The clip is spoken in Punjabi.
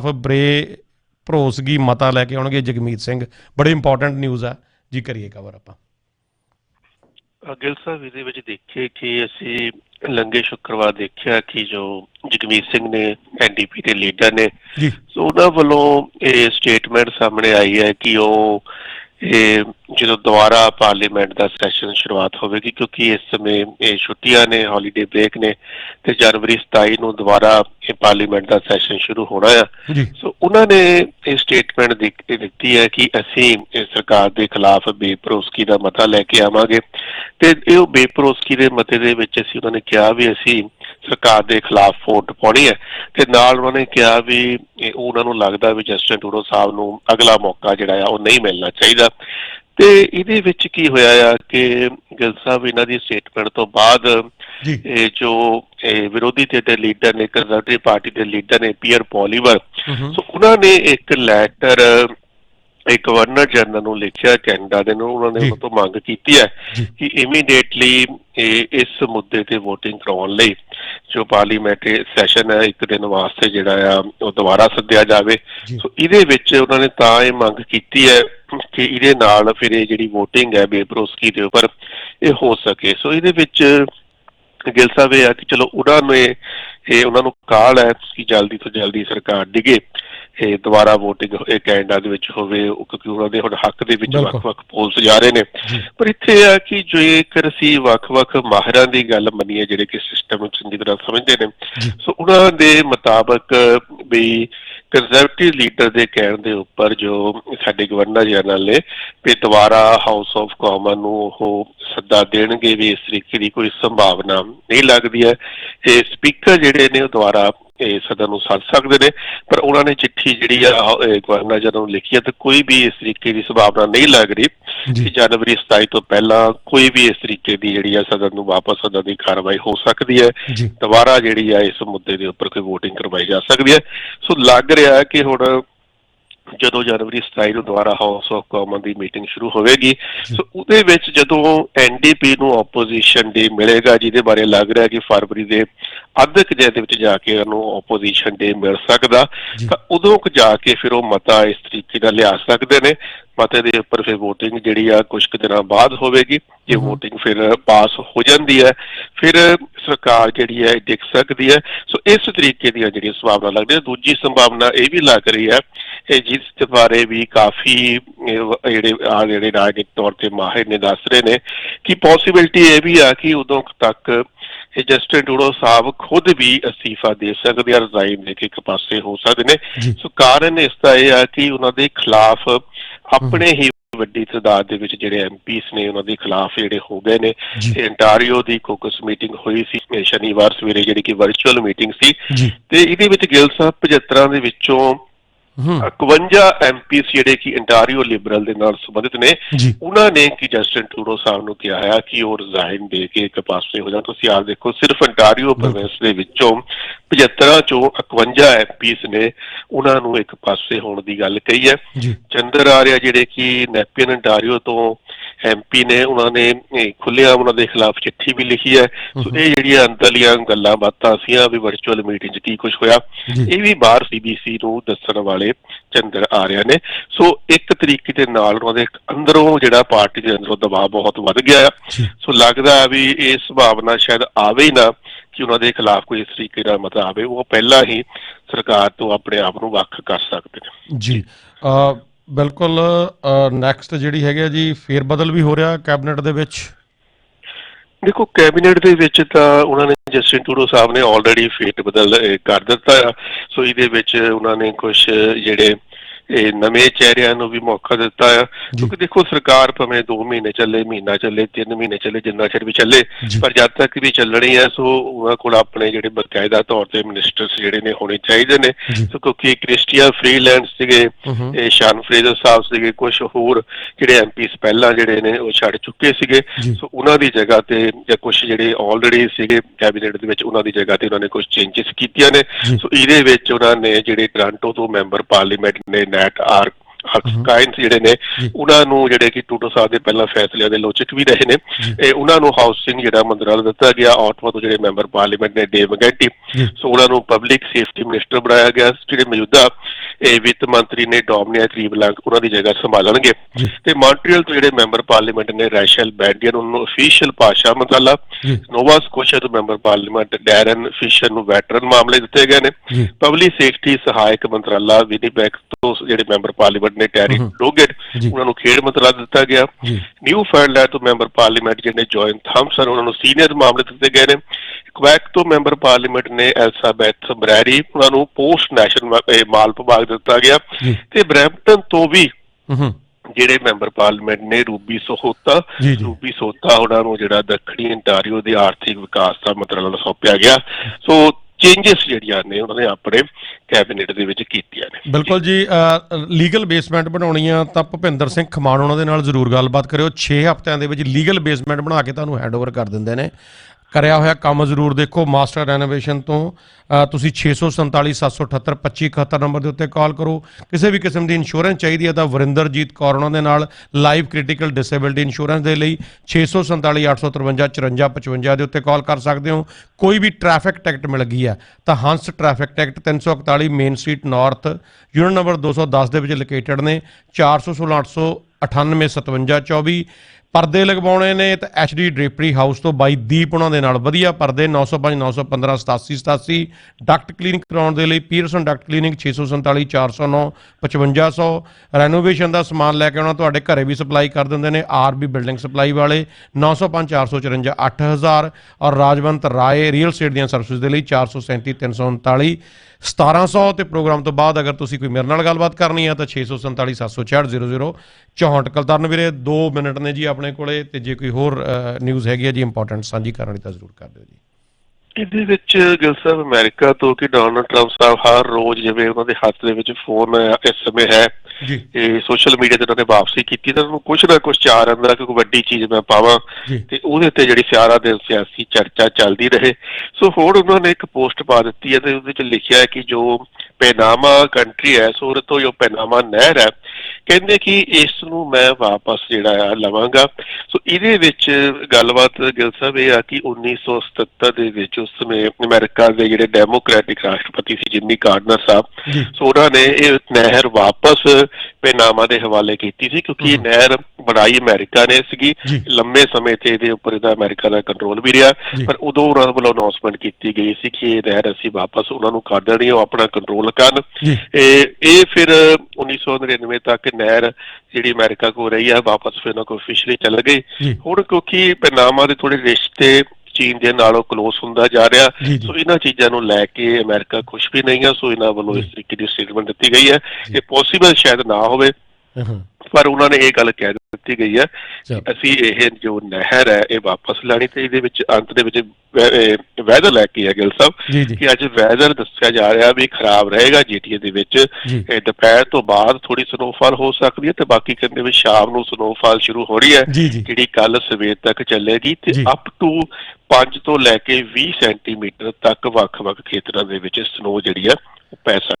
ਬਰੇ ਭਰੋਸਗੀ ਮਤਾ ਲੈ ਕੇ ਆਉਣਗੇ ਜਗਮੀਤ ਸਿੰਘ। ਬੜੀ ਇੰਪੋਰਟੈਂਟ ਨਿਊਜ਼ ਆ। ਜੀ ਕਰੀਏ ਕਵਰ ਆਪਾਂ। ਗਿਲ ਸਾਹਿਬ ਇਹਦੇ ਵਿੱਚ ਦੇਖੀਏ ਕਿ ਅਸੀਂ ਲੰਗੇ ਸ਼ੁੱਕਰਵਾਰ ਦੇਖਿਆ ਕਿ ਜੋ ਜਗਮੀਤ ਸਿੰਘ ਨੇ ਐਨਡੀਪੀ ਦੇ ਲੀਡਰ ਨੇ ਜੀ। ਸੋ ਉਹਨਾਂ ਵੱਲੋਂ ਇਹ ਸਟੇਟਮੈਂਟ ਸਾਹਮਣੇ ਆਈ ਹੈ ਕਿ ਉਹ ਇਹ ਜਦੋਂ ਦੁਬਾਰਾ ਪਾਰਲੀਮੈਂਟ ਦਾ ਸੈਸ਼ਨ ਸ਼ੁਰੂਆਤ ਹੋਵੇਗੀ ਕਿਉਂਕਿ ਇਸ ਸਮੇਂ ਇਹ ਛੁੱਟੀਆਂ ਨੇ ਹੌਲੀਡੇ ਬ੍ਰੇਕ ਨੇ ਤੇ ਜਨਵਰੀ 27 ਨੂੰ ਦੁਬਾਰਾ ਇਹ ਪਾਰਲੀਮੈਂਟ ਦਾ ਸੈਸ਼ਨ ਸ਼ੁਰੂ ਹੋਣਾ ਆ। ਸੋ ਉਹਨਾਂ ਨੇ ਇਹ ਸਟੇਟਮੈਂਟ ਦਿੱਤੀ ਹੈ ਕਿ ਅਸੀਂ ਸਰਕਾਰ ਦੇ ਖਿਲਾਫ ਬੇਭਰੋਸਗੀ ਦਾ ਮਤਾ ਲੈ ਕੇ ਆਵਾਂਗੇ। ਤੇ ਇਹ ਬੇਭਰੋਸਗੀ ਦੇ ਮਤੇ ਦੇ ਵਿੱਚ ਅਸੀਂ ਉਹਨਾਂ ਨੇ ਕਿਹਾ ਵੀ ਅਸੀਂ ਸਰਕਾਰ ਦੇ ਖਿਲਾਫ ਵੋਟ ਪਾਉਣੀ ਹੈ। ਤੇ ਨਾਲ ਉਹਨਾਂ ਨੇ ਕਿਹਾ ਵੀ ਉਹਨਾਂ ਨੂੰ ਲੱਗਦਾ ਵੀ ਜਸਟਿਨ ਟਰੂਡੋ ਸਾਹਿਬ ਨੂੰ ਅਗਲਾ ਮੌਕਾ ਜਿਹੜਾ ਆ ਉਹ ਨਹੀਂ ਮਿਲਣਾ ਚਾਹੀਦਾ। ਤੇ ਇਹਦੇ ਵਿੱਚ ਕੀ ਹੋਇਆ ਆ ਕਿ ਗਿਲ ਸਾਹਿਬ ਇਹਨਾਂ ਦੀ ਸਟੇਟਮੈਂਟ ਤੋਂ ਬਾਅਦ ਇਹ ਜੋ ਵਿਰੋਧੀ ਧਿਰ ਦੇ ਲੀਡਰ ਨੇ ਕੰਜ਼ਰਵੇਟਿਵ ਪਾਰਟੀ ਦੇ ਲੀਡਰ ਨੇ ਪੀਅਰ ਪੋਲੀਵਰ ਸੋ ਉਹਨਾਂ ਨੇ ਇੱਕ ਲੈਟਰ ਇੱਕ ਗਵਰਨਰ ਜਨਰਲ ਨੂੰ ਲਿਖਿਆ ਕੈਨੇਡਾ ਦੇ ਨੂੰ ਉਹਨਾਂ ਨੇ ਜੀ। ਉਹਨਾਂ ਤੋਂ ਮੰਗ ਕੀਤੀ ਹੈ। ਕਿ ਇਮੀਡੀਏਟਲੀ ਇਸ ਮੁੱਦੇ ਤੇ VOTING ਕਰਾਉਣ ਲਈ ਜੋ ਪਾਰਲੀਮੈਂਟਰੀ ਸੈਸ਼ਨ ਹੈ ਇੱਕ ਦਿਨ ਵਾਸਤੇ ਜਿਹੜਾ ਆ ਉਹ ਦੁਬਾਰਾ ਸੱਦਿਆ ਜਾਵੇ। ਸੋ ਇਹਦੇ ਵਿੱਚ ਉਹਨਾਂ ਨੇ ਤਾਂ ਇਹ ਮੰਗ ਕੀਤੀ ਹੈ ਕਿ ਇਹਦੇ ਨਾਲ ਫਿਰ ਇਹ ਜਿਹੜੀ VOTING ਹੈ ਬੇਭਰੋਸਗੀ ਦੇ ਉੱਪਰ ਇਹ ਹੋ ਸਕੇ ਸੋ ਇਹਦੇ ਵਿੱਚ ਗਿਲ ਸਾਹਿਬ ਇਹ ਆ ਕਿ ਚਲੋ ਉਹਨਾਂ ਨੂੰ ਇਹ ਉਹਨਾਂ ਨੂੰ ਕਾਲ ਹੈ ਕਿ ਜਲਦੀ ਤੋਂ ਜਲਦੀ ਸਰਕਾਰ ਡਿਗੇ ਇਹ ਦੁਬਾਰਾ VOTING ਇਹ ਕੈਨੇਡਾ ਦੇ ਵਿੱਚ ਹੋਵੇ ਕਿਉਂਕਿ ਉਹਨਾਂ ਦੇ ਹੁਣ ਹੱਕ ਦੇ ਵਿੱਚ। ਵੱਖ-ਵੱਖ ਪੋਲਸ ਜਾ ਰਹੇ ਨੇ ਪਰ ਇੱਥੇ ਆ ਕਿ ਜੇਕਰ ਅਸੀਂ ਵੱਖ-ਵੱਖ ਮਾਹਿਰਾਂ ਦੀ ਗੱਲ ਮੰਨੀਏ ਜਿਹੜੇ ਕਿ ਸਿਸਟਮ ਨੂੰ ਚੰਗੀ ਤਰ੍ਹਾਂ ਸਮਝਦੇ ਨੇ। ਸੋ ਉਹਨਾਂ ਦੇ ਮੁਤਾਬਕ ਵੀ ਕੰਜ਼ਰਵੇਟਿਵ ਲੀਡਰ ਦੇ ਕਹਿਣ ਦੇ ਉੱਪਰ ਜੋ ਸਾਡੇ ਗਵਰਨਰ ਜਨਰਲ ਨੇ ਵੀ ਦੁਬਾਰਾ ਹਾਊਸ ਆਫ ਕਾਮਨ ਨੂੰ ਉਹ ਸੱਦਾ ਦੇਣਗੇ ਵੀ ਇਸ ਤਰੀਕੇ ਦੀ ਕੋਈ ਸੰਭਾਵਨਾ ਨਹੀਂ ਲੱਗਦੀ ਹੈ ਇਹ ਸਪੀਕਰ ਜਿਹੜੇ ਨੇ ਉਹ ਦੁਬਾਰਾ ਇਹ ਸਦਨ ਨੂੰ ਸੱਦ ਸਕਦੇ ਨੇ ਪਰ ਉਹਨਾਂ ਨੇ ਚਿੱਠੀ ਜਿਹੜੀ ਆ ਗਵਰਨਰ ਜਨਰਲ ਨੂੰ ਲਿਖੀ ਹੈ ਤੇ ਕੋਈ ਵੀ ਇਸ ਤਰੀਕੇ ਦੀ ਸੰਭਾਵਨਾ ਨਹੀਂ ਲੱਗ ਰਹੀ ਕਿ ਜਨਵਰੀ 27 ਤੋਂ ਪਹਿਲਾਂ ਕੋਈ ਵੀ ਇਸ ਤਰੀਕੇ ਦੀ ਜਿਹੜੀ ਆ ਸਦਨ ਨੂੰ ਵਾਪਸ ਸਦਨ ਦੀ ਕਾਰਵਾਈ ਹੋ ਸਕਦੀ ਹੈ। ਦੁਬਾਰਾ ਜਿਹੜੀ ਆ ਇਸ ਮੁੱਦੇ ਦੇ ਉੱਪਰ ਕੋਈ VOTING ਕਰਵਾਈ ਜਾ ਸਕਦੀ ਹੈ। ਸੋ ਲੱਗ ਰਿਹਾ ਹੈ ਕਿ ਹੁਣ ਜਦੋਂ ਜਨਵਰੀ 27 ਨੂੰ ਦੁਬਾਰਾ ਹਾਊਸ ਆਫ ਕਾਮਨ ਦੀ ਮੀਟਿੰਗ ਸ਼ੁਰੂ ਹੋਵੇਗੀ ਸੋ ਉਹਦੇ ਵਿੱਚ ਜਦੋਂ ਐਨਡੀਪੀ ਨੂੰ ਆਪੋਜੀਸ਼ਨ ਡੇ ਮਿਲੇਗਾ ਜਿਹਦੇ ਬਾਰੇ ਲੱਗ ਰਿਹਾ ਕਿ ਫਰਵਰੀ ਦੇ ਅੱਧ ਕੁ ਜਿਹੇ ਦੇ ਵਿੱਚ ਜਾ ਕੇ ਉਹਨੂੰ ਆਪੋਜੀਸ਼ਨ ਡੇ ਮਿਲ ਸਕਦਾ। ਜੀ। ਤਾਂ ਉਦੋਂ ਕੁ ਜਾ ਕੇ ਫਿਰ ਉਹ ਮਤਾ ਇਸ ਤਰੀਕੇ ਦਾ ਲਿਆ ਸਕਦੇ ਨੇ। ਮਤੇ ਦੇ ਉੱਪਰ ਫਿਰ VOTING ਜਿਹੜੀ ਆ ਕੁਝ ਕੁ ਦਿਨਾਂ ਬਾਅਦ ਹੋਵੇਗੀ। ਜੇ। VOTING ਫਿਰ ਪਾਸ ਹੋ ਜਾਂਦੀ ਹੈ। ਫਿਰ ਸਰਕਾਰ ਜਿਹੜੀ ਹੈ ਡਿੱਗ ਸਕਦੀ ਹੈ। ਸੋ ਇਸ ਤਰੀਕੇ ਦੀਆਂ ਜਿਹੜੀਆਂ ਸੰਭਾਵਨਾ ਲੱਗਦੀਆਂ ਦੂਜੀ ਸੰਭਾਵਨਾ ਇਹ ਵੀ ਲੱਗ ਰਹੀ ਹੈ ਇਹ ਜਿਸ ਦੇ ਬਾਰੇ ਵੀ ਕਾਫੀ ਜਿਹੜੇ ਆ ਜਿਹੜੇ ਰਾਜਨੀਤਿਕ ਤੌਰ ਤੇ ਮਾਹਿਰ ਨੇ ਦੱਸ ਰਹੇ ਨੇ ਕਿ ਪੋਸਿਬਿਲਿਟੀ ਇਹ ਵੀ ਆ ਕਿ ਉਦੋਂ ਕੁ ਤੱਕ ਇਹ ਜਸਟਿਨ ਟਰੂਡੋ ਸਾਹਿਬ ਖੁਦ ਵੀ ਅਸਤੀਫਾ ਦੇ ਸਕਦੇ ਆ ਰਿਜ਼ਾਈਨ ਦੇ ਕੇ ਇੱਕ ਪਾਸੇ ਹੋ ਸਕਦੇ ਨੇ। ਸੋ ਕਾਰਨ ਇਸ ਦਾ ਇਹ ਆ ਕਿ ਉਹਨਾਂ ਦੇ ਖਿਲਾਫ ਆਪਣੇ ਹੀ। ਵੱਡੀ ਤਾਦਾਦ ਦੇ ਵਿੱਚ ਜਿਹੜੇ ਐਮਪੀਸ ਨੇ ਉਹਨਾਂ ਦੇ ਖਿਲਾਫ ਜਿਹੜੇ ਹੋ ਗਏ ਨੇ। ਜੀ। ਇੰਟਾਰੀਓ ਦੀ ਕੋਕਸ ਮੀਟਿੰਗ ਹੋਈ ਸੀ ਸ਼ਨੀਵਾਰ ਸਵੇਰੇ ਜਿਹੜੀ ਕਿ ਵਰਚੁਅਲ ਮੀਟਿੰਗ ਸੀ। ਤੇ ਇਹਦੇ ਵਿੱਚ ਗਿਲ ਸਾਹਿਬ 75 ਦੇ ਵਿੱਚੋਂ 51 ਐਮਪੀਸ ਜਿਹੜੇ ਕਿ ਇੰਟਾਰੀਓ ਲਿਬਰਲ ਦੇ ਨਾਲ ਸੰਬੰਧਿਤ ਨੇ ਉਹਨਾਂ ਨੇ ਕਿ ਜਸਟਿਨ ਟਰੂਡੋ ਸਾਹਿਬ ਨੂੰ ਕਿਹਾ ਹੈ ਕਿ ਉਹ ਰਿਜ਼ਾਈਨ ਦੇ ਕੇ ਇੱਕ ਪਾਸੇ ਹੋ ਜਾਣ। ਤੁਸੀਂ ਆਪ ਦੇਖੋ ਸਿਰਫ ਇੰਟਾਰੀਓ ਪ੍ਰੋਵਿੰਸ ਦੇ ਵਿੱਚੋਂ 75 ਚੋਂ 51 ਐਮਪੀਸ ਨੇ ਉਹਨਾਂ ਨੂੰ ਇੱਕ ਪਾਸੇ ਹੋਣ ਦੀ ਗੱਲ ਕਹੀ ਹੈ। ਚੰਦਰ ਆਰਿਆ ਜਿਹੜੇ ਕਿ ਨੈਪੀਅਨ ਇੰਟਾਰੀਓ ਤੋਂ ਐਮਪੀ ਨੇ ਉਹਨਾਂ ਨੇ ਖੁੱਲਿਆ ਉਹਨਾਂ ਦੇ ਖਿਲਾਫ ਚਿੱਠੀ ਵੀ ਲਿਖੀ ਹੈ। ਸੋ। ਇਹ ਜਿਹੜੀਆਂ ਅੰਦਰਲੀਆਂ ਗੱਲਾਂ ਬਾਤਾਂ ਸੀਆਂ ਵੀ ਵਰਚੁਅਲ ਮੀਟਿੰਗ 'ਚ ਕੀ ਕੁਝ ਹੋਇਆ ਇਹ ਵੀ ਬਾਹਰ ਸੀਬੀਸੀ ਨੂੰ ਦੱਸਣ ਵਾਲੇ ਚੰਦਰ ਆਰਿਆ ਨੇ। ਸੋ ਇੱਕ ਤਰੀਕੇ ਦੇ ਨਾਲ ਉਹਨਾਂ ਦੇ ਅੰਦਰੋਂ ਜਿਹੜਾ ਪਾਰਟੀ ਦੇ ਅੰਦਰੋਂ ਦਬਾਅ ਬਹੁਤ ਵੱਧ ਗਿਆ ਆ। ਸੋ ਲੱਗਦਾ ਵੀ ਇਹ ਸੰਭਾਵਨਾ ਸ਼ਾਇਦ ਆਵੇ ਹੀ ਨਾ ਕਿ ਉਹਨਾਂ ਦੇ ਖਿਲਾਫ ਕੋਈ ਇਸ ਤਰੀਕੇ ਦਾ ਮਤਾ ਆਵੇ। ਉਹ ਪਹਿਲਾਂ ਹੀ ਸਰਕਾਰ ਤੋਂ ਆਪਣੇ ਆਪ ਨੂੰ ਵੱਖ ਕਰ ਸਕਦੇ ਨੇ। ਜੀ। ਬਿਲਕੁਲ ਨੈਕਸਟ ਜਿਹੜੀ ਹੈਗੀ ਆ ਜੀ, ਫੇਰ ਬਦਲ ਵੀ ਹੋ ਰਿਹਾ ਕੈਬਨਿਟ ਦੇ ਵਿੱਚ? ਦੇਖੋ, ਕੈਬਨਿਟ ਦੇ ਵਿੱਚ ਤਾਂ ਉਹਨਾਂ ਨੇ ਜਸਟਿਨ ਟਰੂਡੋ ਸਾਹਿਬ ਨੇ ਆਲਰੇਡੀ ਫੇਰ ਬਦਲ ਕਰ ਦਿੱਤਾ ਆ। ਸੋ ਇਹਦੇ ਵਿੱਚ ਉਹਨਾਂ ਨੇ ਕੁਝ ਜਿਹੜੇ ਇਹ ਨਵੇਂ ਚਿਹਰਿਆਂ ਨੂੰ ਵੀ ਮੌਕਾ ਦਿੱਤਾ ਆ। ਕਿਉਂਕਿ ਦੇਖੋ ਸਰਕਾਰ ਭਾਵੇਂ 2 ਮਹੀਨੇ ਚੱਲੇ ਮਹੀਨਾ ਚੱਲੇ 3 ਮਹੀਨੇ ਚੱਲੇ ਜਿੰਨਾ ਚਿਰ ਵੀ ਚੱਲੇ ਪਰ ਜਦ ਤੱਕ ਵੀ ਚੱਲਣੀ ਹੈ ਸੋ ਉਹਨਾਂ ਕੋਲ ਆਪਣੇ ਜਿਹੜੇ ਬਕਾਇਦਾ ਤੌਰ ਤੇ ਮਿਨਿਸਟਰਸ ਜਿਹੜੇ ਨੇ ਹੋਣੇ ਚਾਹੀਦੇ ਨੇ। ਸੋ ਕਿਉਂਕਿ ਕ੍ਰਿਸਟੀਆ ਫ੍ਰੀਲੈਂਡ ਸੀਗੇ ਇਹ ਸ਼ਾਨ ਫਰੇਜ਼ਰ ਸਾਹਿਬ ਸੀਗੇ ਕੁਝ ਹੋਰ ਜਿਹੜੇ ਐਮਪੀਸ ਪਹਿਲਾਂ ਜਿਹੜੇ ਨੇ ਉਹ ਛੱਡ ਚੁੱਕੇ ਸੀਗੇ। ਸੋ ਉਹਨਾਂ ਦੀ ਜਗ੍ਹਾ ਤੇ ਜਾਂ ਕੁਝ ਜਿਹੜੇ ਆਲਰੇਡੀ ਸੀਗੇ ਕੈਬਨਿਟ ਦੇ ਵਿੱਚ ਉਹਨਾਂ ਦੀ ਜਗ੍ਹਾ ਤੇ ਉਹਨਾਂ ਨੇ ਕੁਝ ਚੇਂਜਸ ਕੀਤੀਆਂ ਨੇ। ਸੋ ਇਹਦੇ ਵਿੱਚ ਉਹਨਾਂ ਨੇ ਜਿਹੜੇ ਟ੍ਰਾਂਟੋ ਤੋਂ ਮੈਂਬਰ ਪਾਰਲੀਮੈਂਟ ਨੇ that are ਕਾਇੰਸ ਜਿਹੜੇ ਨੇ। ਉਹਨਾਂ ਨੂੰ ਜਿਹੜੇ ਕਿ ਟੂਟੋ ਸਾਹਿਬ ਦੇ ਪਹਿਲਾਂ ਫੈਸਲਿਆਂ ਦੇ ਲੋਚਕ ਵੀ ਰਹੇ ਨੇ। ਇਹ ਉਹਨਾਂ ਨੂੰ ਹਾਊਸਿੰਗ ਜਿਹੜਾ ਮੰਤਰਾਲਾ ਦਿੱਤਾ ਗਿਆ ਆਟਵਾ ਤੋਂ ਜਿਹੜੇ ਮੈਂਬਰ ਪਾਰਲੀਮੈਂਟ ਨੇ ਡੇਵ ਗੈਂਟੀ ਜੀ। ਸੋ ਉਹਨਾਂ ਨੂੰ ਪਬਲਿਕ ਸੇਫਟੀ ਮਿਨਿਸਟਰ ਬਣਾਇਆ ਗਿਆ ਜਿਹੜੇ ਮੌਜੂਦਾ ਇਹ ਵਿੱਤ ਮੰਤਰੀ ਨੇ ਡੋਮਨੀਆ ਕਰੀਬਲੰਗ ਉਹਨਾਂ ਦੀ ਜਗ੍ਹਾ ਸੰਭਾਲਣਗੇ। ਤੇ ਮੌਂਟਰੀਅਲ ਤੋਂ ਜਿਹੜੇ ਮੈਂਬਰ ਪਾਰਲੀਮੈਂਟ ਨੇ ਰੈਸ਼ਲ ਬੈਂਡੀਅਨ ਉਹਨਾਂ ਨੂੰ ਅਫੀਸ਼ੀਅਲ ਭਾਸ਼ਾ ਮੰਤਰਾਲਾ ਨੋਵਾ ਸਕੋਸ਼ੀਆ ਤੋਂ ਮੈਂਬਰ ਪਾਰਲੀਮੈਂਟ ਡੈਰਨ ਫਿਸ਼ਰ ਨੂੰ ਵੈਟਰਨ ਮਾਮਲੇ ਦਿੱਤੇ ਗਏ ਨੇ ਪਬਲਿਕ ਸੇਫਟੀ ਸਹਾਇਕ ਮੰਤਰਾਲਾ ਵਿਨੀਪੈਕ ਤੋਂ ਜਿਹੜੇ ਮੈਂਬਰ ਪਾਰਲੀਮੈਂਟ ਨੇ ਟੈਰੀ ਜੀ। ਉਹਨਾਂ ਨੂੰ ਖੇਡ ਮੰਤਰਾਲਾ ਦਿੱਤਾ ਗਿਆ। ਨਿਊ ਫਾਇਰਲੈਂਡ ਤੋਂ ਮੈਂਬਰ ਪਾਰਲੀਮੈਂਟ ਜਿਹਨੇ ਜੋਇਨ ਥਾਮਸਨ ਉਹਨਾਂ ਨੂੰ ਸੀਨੀਅਰ ਮਾਮਲੇ ਦਿੱਤੇ ਗਏ ਨੇ। ਕੁਵੈਕ ਤੋਂ ਮੈਂਬਰ ਪਾਰਲੀਮੈਂਟ ਨੇ ਐਲਸਾਬੈਥ ਬਰੈਰੀ ਉਹਨਾਂ ਨੂੰ ਪੋਸਟ ਨੈਸ਼ਨਲ ਮਾਲ ਵਿਭਾਗ ਦਿੱਤਾ ਗਿਆ। ਤੇ ਬਰੈਂਪਟਨ ਤੋਂ ਵੀ ਜਿਹੜੇ ਮੈਂਬਰ ਪਾਰਲੀਮੈਂਟ ਨੇ ਰੂਬੀ ਸੋਹਤਾ ਰੂਬੀ ਸੋਤਾ ਉਹਨਾਂ ਨੂੰ ਜਿਹੜਾ ਦੱਖਣੀ ਅੰਟਾਰੀਓ ਦੇ ਆਰਥਿਕ ਵਿਕਾਸ ਦਾ ਮੰਤਰਾਲਾ ਸੌਂਪਿਆ ਗਿਆ। ਸੋ ਚੇਂਜਸ ਜਿਹੜੀਆਂ ਨੇ, ਉਹਨਾਂ ਨੇ ਆਪਣੇ ਕੈਬਨਿਟ ਦੇ ਵਿੱਚ ਕੀਤੀਆਂ ਨੇ। ਬਿਲਕੁਲ ਜੀ ਲੀਗਲ ਬੇਸਮੈਂਟ ਬਣਾਉਣੀ ਆ ਤਾਂ ਭੁਪਿੰਦਰ ਸਿੰਘ ਖਮਾਣ ਉਹਨਾਂ ਦੇ ਨਾਲ ਜ਼ਰੂਰ ਗੱਲਬਾਤ ਕਰਿਓ। 6 ਹਫ਼ਤਿਆਂ ਦੇ ਵਿੱਚ ਲੀਗਲ ਬੇਸਮੈਂਟ ਬਣਾ ਕੇ ਤੁਹਾਨੂੰ ਹੈਂਡਓਵਰ ਕਰ ਦਿੰਦੇ ਨੇ। ਕਰਿਆ ਹੋਇਆ ਕੰਮ ਜ਼ਰੂਰ ਦੇਖੋ ਮਾਸਟਰ ਰੈਨੋਵੇਸ਼ਨ ਤੋਂ ਅ, ਤੁਸੀਂ 647 778 2571 ਨੰਬਰ ਦੇ ਉੱਤੇ ਕਾਲ ਕਰੋ। ਕਿਸੇ ਵੀ ਕਿਸਮ ਦੀ ਇੰਸ਼ੋਰੈਂਸ ਚਾਹੀਦੀ ਹੈ ਤਾਂ ਵਰਿੰਦਰਜੀਤ ਕੌਰ ਉਹਨਾਂ ਦੇ ਨਾਲ ਲਾਈਵ ਕ੍ਰਿਟੀਕਲ ਡਿਸੇਬਿਲਟੀ ਇੰਸ਼ੋਰੈਂਸ ਦੇ ਲਈ 647 853 54 55 ਦੇ ਉੱਤੇ ਕਾਲ ਕਰ ਸਕਦੇ ਹੋ। ਕੋਈ ਵੀ ਟ੍ਰੈਫਿਕ ਟਿਕਟ ਮਿਲ ਗਈ ਹੈ ਤਾਂ ਹੰਸ traffic ticket 341 main street north unit number 210 ਦੇ ਵਿੱਚ ਲੋਕੇਟਡ ਨੇ 416 898 57 24 ਪਰਦੇ ਲਗਵਾਉਣੇ ਨੇ ਤਾਂ ਐਚਡੀ ਡ੍ਰੇਪਰੀ ਹਾਊਸ ਤੋਂ ਬਾਈ ਦੀਪ ਉਹਨਾਂ ਦੇ ਨਾਲ। ਵਧੀਆ ਪਰਦੇ 905 915 87 87 ਡਕਟ ਕਲੀਨਿਕ ਕਰਾਉਣ ਦੇ ਲਈ ਪੀਅਰਸਨ ਡਕਟ ਕਲੀਨਿੰਗ 647 409 5500 ਰੈਨੋਵੇਸ਼ਨ ਦਾ ਸਮਾਨ ਲੈ ਕੇ ਆਉਣਾ ਤੁਹਾਡੇ ਘਰੇ ਵੀ ਸਪਲਾਈ ਕਰ ਦਿੰਦੇ ਨੇ, ਆਰਬੀ ਬਿਲਡਿੰਗ ਸਪਲਾਈ ਵਾਲੇ 905 454 8000 ਔਰ ਰਾਜਵੰਤ ਰਾਏ ਰੀਅਲ ਸਟੇਟ ਦੀਆਂ ਸਰਵਿਸ ਦੇ ਲਈ 437 339 1700 ਤੇ ਪ੍ਰੋਗਰਾਮ ਤੋਂ ਬਾਅਦ ਅਗਰ ਤੁਸੀਂ ਕੋਈ ਮੇਰੇ ਨਾਲ ਗੱਲਬਾਤ ਕਰਨੀ ਹੈ ਤਾਂ 647 766 0064 ਕਲਤਰਨ ਵੀਰੇ 2 ਮਿੰਟ ਨੇ ਜੀ ਆਪਣੇ ਕੋਲੇ ਤੇ ਜੇ ਕੋਈ ਹੋਰ ਨਿਊਜ਼ ਹੈਗੀ ਹੈ ਜੀ ਇੰਪੋਰਟੈਂਟ ਸਾਂਝੀ ਕਰਨ ਲਈ ਤਾਂ ਜ਼ਰੂਰ ਕਰ ਦਿਓ ਜੀ। ਇਹਦੇ ਵਿੱਚ ਗਿਲ ਸਾਹਿਬ ਅਮਰੀਕਾ ਤੋਂ ਕਿ ਡੋਨਲਡ ਟਰੰਪ ਸਾਹਿਬ ਹਰ ਰੋਜ਼ ਜਿਵੇਂ ਉਹਨਾਂ ਦੇ ਹੱਥ ਦੇ ਵਿੱਚ ਫੋਨ ਇਸ ਸਮੇਂ ਹੈ ਜੀ। ਇਹ ਸੋਸ਼ਲ ਮੀਡੀਆ ਤੇ ਉਹਨਾਂ ਨੇ ਵਾਪਸੀ ਕੀਤੀ ਤਾਂ ਉਹਨੂੰ ਕੁਝ ਨਾ ਕੁਝ ਚਾਰ ਅੰਦਰ ਕਿ ਕੋਈ ਵੱਡੀ ਚੀਜ਼ ਮੈਂ ਪਾਵਾਂ ਤੇ ਉਹਦੇ ਤੇ ਜਿਹੜੀ ਸਿਆਰਾ ਦੇ ਸਿਆਸੀ ਚਰਚਾ ਚੱਲਦੀ ਰਹੇ। ਸੋ ਹੁਣ ਉਹਨਾਂ ਨੇ ਇੱਕ ਪੋਸਟ ਪਾ ਦਿੱਤੀ ਹੈ ਤੇ ਉਹਦੇ ਚ ਲਿਖਿਆ ਹੈ ਕਿ ਜੋ ਪੈਨਾਮਾ ਕੰਟਰੀ ਹੈ ਸੋ ਤੋਂ ਜੋ ਪੈਨਾਮਾ ਨਹਿਰ ਹੈ ਕਹਿੰਦੇ ਕਿ ਇਸ ਨੂੰ ਮੈਂ ਵਾਪਸ ਜਿਹੜਾ ਆ ਲਵਾਂਗਾ। ਸੋ ਇਹਦੇ ਵਿੱਚ ਗੱਲਬਾਤ ਗਿਲ ਸਾਹਿਬ ਇਹ ਆ ਕਿ 1977 ਦੇ ਵਿੱਚ ਉਸ ਸਮੇਂ ਅਮਰੀਕਾ ਦੇ ਜਿਹੜੇ ਡੈਮੋਕ੍ਰੈਟਿਕ ਰਾਸ਼ਟਰਪਤੀ ਸੀ ਜਿਮੀ ਕਾਰਡਨਰ ਸਾਹਿਬ ਸੋ ਉਹਨਾਂ ਨੇ ਇਹ ਨਹਿਰ ਵਾਪਸ ਪੈਨਾਮਾ ਦੇ ਹਵਾਲੇ ਕੀਤੀ ਸੀ ਕਿਉਂਕਿ ਇਹ। ਨਹਿਰ ਬਣਾਈ ਅਮਰੀਕਾ ਨੇ ਸੀਗੀ। ਲੰਮੇ ਸਮੇਂ ਤੇ ਇਹਦੇ ਉੱਪਰ ਇਹਦਾ ਅਮਰੀਕਾ ਦਾ ਕੰਟਰੋਲ ਵੀ ਰਿਹਾ। ਪਰ ਉਦੋਂ ਉਹਨਾਂ ਵੱਲੋਂ ਅਨਾਉਂਸਮੈਂਟ ਕੀਤੀ ਗਈ ਸੀ ਕਿ ਇਹ ਨਹਿਰ ਅਸੀਂ ਵਾਪਸ ਉਹਨਾਂ ਨੂੰ ਕਰ ਦੇਣੀ ਹੈ, ਉਹ ਆਪਣਾ ਕੰਟਰੋਲ ਕਰਨ। ਇਹ ਇਹ ਫਿਰ 1999 ਤੱਕ ਨਹਿਰ ਜਿਹੜੀ ਅਮਰੀਕਾ ਕੋ ਰਹੀ ਹੈ ਵਾਪਸ ਫਿਰ ਉਹਨਾਂ ਕੋ ਅਫੀਸ਼ੀਅਲੀ ਚੱਲ ਗਈ। ਹੁਣ ਕਿਉਂਕਿ ਪਨਾਮਾ ਦੇ ਥੋੜੇ ਰਿਸ਼ਤੇ ਚੀਨ ਦੇ ਨਾਲੋਂ ਕਲੋਸ ਹੁੰਦਾ ਜਾ ਰਿਹਾ। ਸੋ ਇਹਨਾਂ ਚੀਜ਼ਾਂ ਨੂੰ ਲੈ ਕੇ ਅਮਰੀਕਾ ਖੁਸ਼ ਵੀ ਨਹੀਂ ਹੈ ਸੋ ਇਹਨਾਂ ਵੱਲੋਂ ਇਸ। ਤਰੀਕੇ ਦੀ ਸਟੇਟਮੈਂਟ ਦਿੱਤੀ ਗਈ ਹੈ। ਇਹ ਪੋਸੀਬਲ ਸ਼ਾਇਦ ਨਾ ਹੋਵੇ। ਪਰ ਉਹਨਾਂ ਨੇ ਇਹ ਗੱਲ ਕਹਿ ਦਿੱਤੀ ਗਈ ਹੈ ਅਸੀਂ ਇਹ ਜੋ ਨਹਿਰ ਹੈ ਇਹ ਵਾਪਸ ਲੈਣੀ ਤੇ ਇਹਦੇ ਵਿੱਚ ਅੰਤ ਦੇ ਵਿੱਚ ਵੈਦਰ ਲੈ ਕੇ ਹੈ ਗਿਲ ਸਾਹਿਬ ਕਿ ਅੱਜ ਵੈਦਰ ਦੱਸਿਆ ਜਾ ਰਿਹਾ ਵੀ ਖਰਾਬ ਰਹੇਗਾ ਜੀਟੀਏ ਦੇ ਵਿੱਚ। ਦੁਪਹਿਰ ਤੋਂ ਬਾਅਦ ਥੋੜੀ ਸਨੋਫਾਲ ਹੋ ਸਕਦੀ ਹੈ ਤੇ ਬਾਕੀ ਕਹਿੰਦੇ ਵੀ ਸ਼ਾਮ ਨੂੰ ਸਨੋਫਾਲ ਸ਼ੁਰੂ ਹੋ ਰਹੀ ਹੈ ਜਿਹੜੀ ਕੱਲ ਸਵੇਰ ਤੱਕ ਚੱਲੇਗੀ ਤੇ। ਅਪ ਟੂ 5 ਤੋਂ ਲੈ ਕੇ 20 ਸੈਂਟੀਮੀਟਰ ਤੱਕ ਵੱਖ-ਵੱਖ ਖੇਤਰਾਂ ਦੇ ਵਿੱਚ ਸਨੋ ਜਿਹੜੀ ਹੈ ਪੈ ਸਕਦੀ ਹੈ।